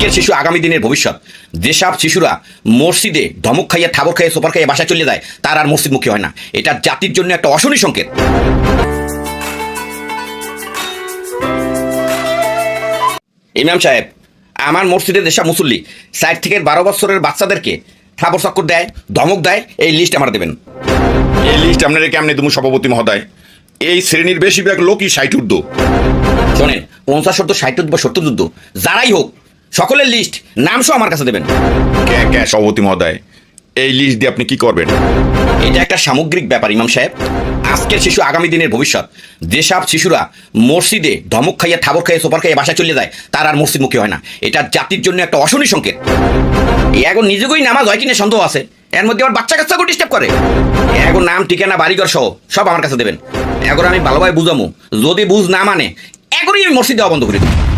আজকের শিশু আগামী দিনের ভবিষ্যৎ। যেসব শিশুরা মসজিদে ধমক খাইয়ে থাবর খাইয়ে সোপার খাইয়ে বাসায় চলে যায় তার আর মসজিদমুখী হয় না। এটা জাতির জন্য একটা অশনি সংকেত। ইমাম সাহেব আমার মসজিদে যেসব মুসল্লি সাইড থেকে বারো বছরের বাচ্চাদেরকে থাবর চক্কর দেয় ধমক দেয় এই লিস্ট আমার দেবেন। এই লিস্ট আপনারা কেমনে তুমি সভাপতি মহোদয়? এই শ্রেণির বেশিরভাগ লোকই ষাট ঊর্ধ্ব। শোনেন পঞ্চাশ সত্তর ষাট বা সত্তর যুদ্ধ যারাই হোক সকলের লিস্ট নাম সহ আমার কাছে দেবেন। কে কে সভাপতি মহোদয় এই লিস্ট দিয়ে আপনি কি করবেন? এটা একটা সামগ্রিক ব্যাপার ইমাম সাহেব। আজকের শিশু আগামী দিনের ভবিষ্যৎ। যেসব শিশুরা মসজিদে ধমক খাইয়ে থাবর খাইয়ে সোপার খাইয়ে বাসায় চলে যায় তার আর মসজিদমুখী হয় না। এটা জাতির জন্য একটা অশনি সংকেত। এখন নিজেকেই নামাজ হয় কিনা সন্দেহ আছে। এর মধ্যে আমার বাচ্চা কাচ্চাকে ডিস্টার্ব করে। এখন নাম ঠিকানা বাড়িঘর সহ সব আমার কাছে দেবেন। এখন আমি ভালোভাবে বুঝামো। যদি বুঝ না মানে এখনই আমি মসজিদ দেওয়া বন্ধ করে দিই।